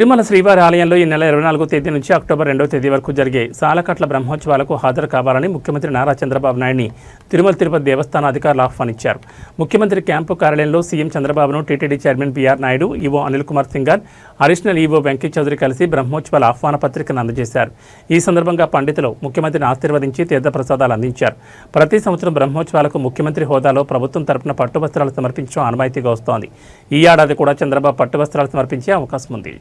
తిరుమల శ్రీవారి ఆలయంలో ఈ నెల ఇరవై నాలుగో తేదీ నుంచి అక్టోబర్ రెండో తేదీ వరకు జరిగే సాలకట్ల బ్రహ్మోత్సవాలకు హాజరు కావాలని ముఖ్యమంత్రి నారా చంద్రబాబు నాయుడిని తిరుమల తిరుపతి దేవస్థాన అధికారులు ఆహ్వానించారు. ముఖ్యమంత్రి క్యాంపు కార్యాలయంలో సీఎం చంద్రబాబును TTD chairman BR Naidu EO Anil Kumar Singhal additional EO Venkayya Chowdary కలిసి బ్రహ్మోత్సవాల ఆహ్వాన పత్రికను అందజేశారు. ఈ సందర్భంగా పండితులు ముఖ్యమంత్రిని ఆశీర్వదించి తీర్థప్రసాదాలు అందించారు. ప్రతి సంవత్సరం బ్రహ్మోత్సవాలకు ముఖ్యమంత్రి హోదాలో ప్రభుత్వం తరపున పట్టు వస్త్రాలు సమర్పించడం ఆనవాయితీగా వస్తోంది. ఈ ఏడాది కూడా చంద్రబాబు పట్టు వస్త్రాలు సమర్పించే అవకాశం ఉంది.